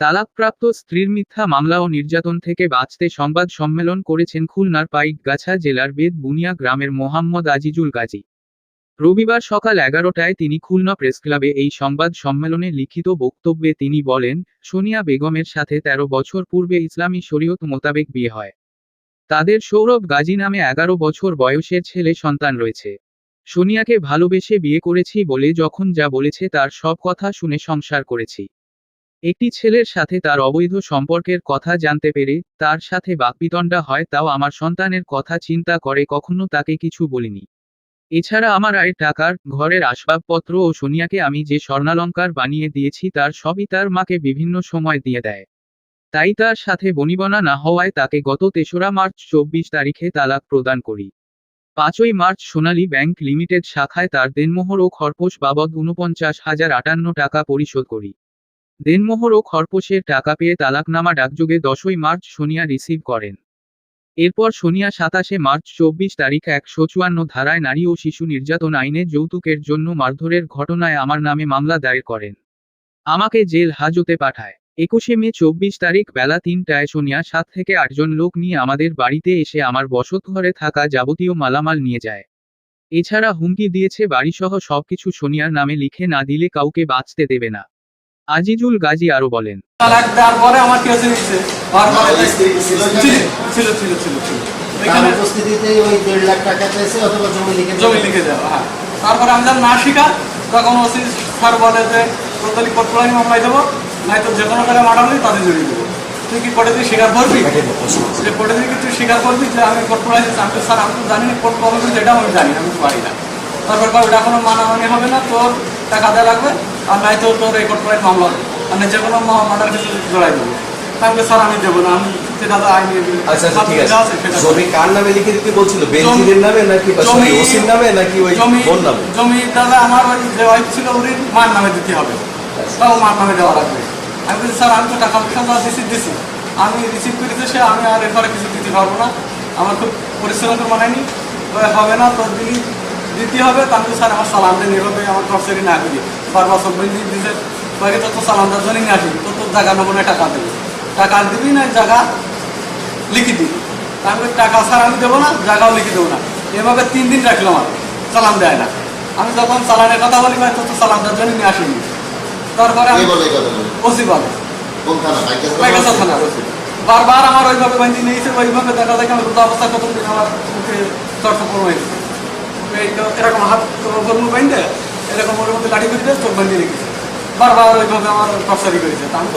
তালাকপ্রাপ্ত স্ত্রীর মিথ্যা মামলা ও নির্যাতন থেকে বাঁচতে সংবাদ সম্মেলন করেছেন খুলনার পাইকগাছা জেলার বেদ বুনিয়া গ্রামের মোহাম্মদ আজিজুল গাজী। রবিবার সকাল এগারোটায় তিনি খুলনা প্রেসক্লাবে এই সংবাদ সম্মেলনে লিখিত বক্তব্যে তিনি বলেন, সোনিয়া বেগমের সাথে ১৩ বছর পূর্বে ইসলামী শরীয়ত মোতাবেক বিয়ে হয়। তাদের সৌরভ গাজী নামে এগারো বছর বয়সের ছেলে সন্তান রয়েছে। সোনিয়াকে ভালোবেসে বিয়ে করেছি বলে যখন যা বলেছে তার সব কথা শুনে সংসার করেছি। একটি ছেলের সাথে তার অবৈধ সম্পর্কের কথা জানতে পেরে, তার সাথে বাকবিতণ্ডা হয় তাও আমার সন্তানের কথা চিন্তা করে কখনো তাকে কিছু বলিনি। এছাড়া আমার আয়ের টাকার, ঘরের আসবাবপত্র ও সোনিয়াকে আমি যে স্বর্ণালঙ্কার বানিয়ে দিয়েছি তার সবই তার মাকে বিভিন্ন সময় দিয়ে দেয়। তাই তার সাথে বনিবনা না হওয়ায় তাকে গত তেসরা মার্চ চব্বিশ তারিখে তালাক প্রদান করি। পাঁচই মার্চ সোনালী ব্যাংক লিমিটেড শাখায় তার দেনমোহর ও খরপোশ বাবদ উনপঞ্চাশ হাজার আটান্ন টাকা পরিশোধ করি। দেনমোহর ও খরপোশের টাকা পেয়ে তালাকনামা ডাকযোগে দশই মার্চ সোনিয়া রিসিভ করেন। এরপর সোনিয়া সাতাশে মার্চ চব্বিশ তারিখ একশো চুয়ান্ন ধারায় নারী ও শিশু নির্যাতন আইনে যৌতুকের জন্য মারধরের ঘটনায় আমার নামে মামলা দায়ের করেন। আমাকে জেল হাজতে পাঠায়। একুশে মে চব্বিশ তারিখ বেলা তিনটায় সোনিয়া সাত থেকে আটজন লোক নিয়ে আমাদের বাড়িতে এসে আমার বসতঘরে থাকা যাবতীয় মালামাল নিয়ে যায়। এছাড়া হুমকি দিয়েছে বাড়িসহ সবকিছু সোনিয়ার নামে লিখে না দিলে কাউকে বাঁচতে দেবে না। আজিজুল গাজী আরও বলেন। তালাক দেওয়ার পরে আমার কেসে তারপরে ওই ছিল ছিল ছিল ছিল ছিল ছিল। তার এখানে উপস্থিতিতেই ওই দেড় লাখ টাকা চাইছে অথবা জমি লিখে জমি লিখে দেওয়া হ্যাঁ। তারপরে আমি না শিকার তখন ওসি স্যার বলে যে কোটপুরানি মামলায় দেবো নাই তো যে কোনো কালে মারা হলে তাদের জড়িয়ে দেবো। তুই কি কোর্টে দিয়ে স্বীকার করবি যে কোর্টে দিয়ে তুই স্বীকার করবি যে আমি কোটপুরানি আমি তো স্যার আমি তো জানি না কোর্ট কবে আমি জানি আমি পারি না। তারপর ওটা কোনো মানামানি হবে না তোর টাকা দেওয়া লাগবে আর নাই তো তোর এই কোটপুরানি মামলা মানে যে কোনো মার্ডার কিছু জড়াই দেবো। তাহলে স্যার আমি দেবো না আমি আচ্ছা আচ্ছা ঠিক আছে। জমি কার নামে লিখে দিতে বলছিল? নামে নাকি ওসির নামে নাকি ওই বোন নামে? জমি দাদা আমার ওই যে ওয়াইফ ছিল উনি মার নামে দিতে হবে। তাও মার নামে দেওয়া লাগবে। আমি বলছি স্যার আমি তো টাকা পয়সা যা দিছি দিছি। আমি রিসিভ করেছি সে আমি আর এরপরে কিছু দিতে পারব না। আমার খুব পরিশ্রম করে মানায়নি হবে না তোর দিদি দিতে হবে তাহলে স্যার আমার সালাম দেন এভাবে আমার টর্চারি না করি। বারবার সব দিন দিছে কয়েকে তো তো সালাম দেওয়ার জন্যই আসি তো তোর জায়গা নেব না টাকা দেবে। টাকা দিবি না জায়গা লিখে দিবি। তারপরে টাকা স্যার আমি দেবো না জায়গাও লিখে দেবো না। এভাবে তিন দিন রাখলাম আর চালান দেয় না। আমি যখন চালানের কথা বলি ভাই তো তো চালান দেওয়ার জন্য নিয়ে আসিনি। তারপরে আমি ওসি থানা থানা বারবার আমার ওইভাবে বান্ধি নিয়েছে ওইভাবে দেখা যায় আমার রোদ অবস্থা কত দিন আমার মুখে চর্চা করব এরকম হাত জন্ম বাইন্দে, এরকম ওর মধ্যে লাঠি করে দিয়ে চোখ বান্ধিয়ে রেখেছে। বারবার ওইভাবে আমার টর্চারি করেছে। আমি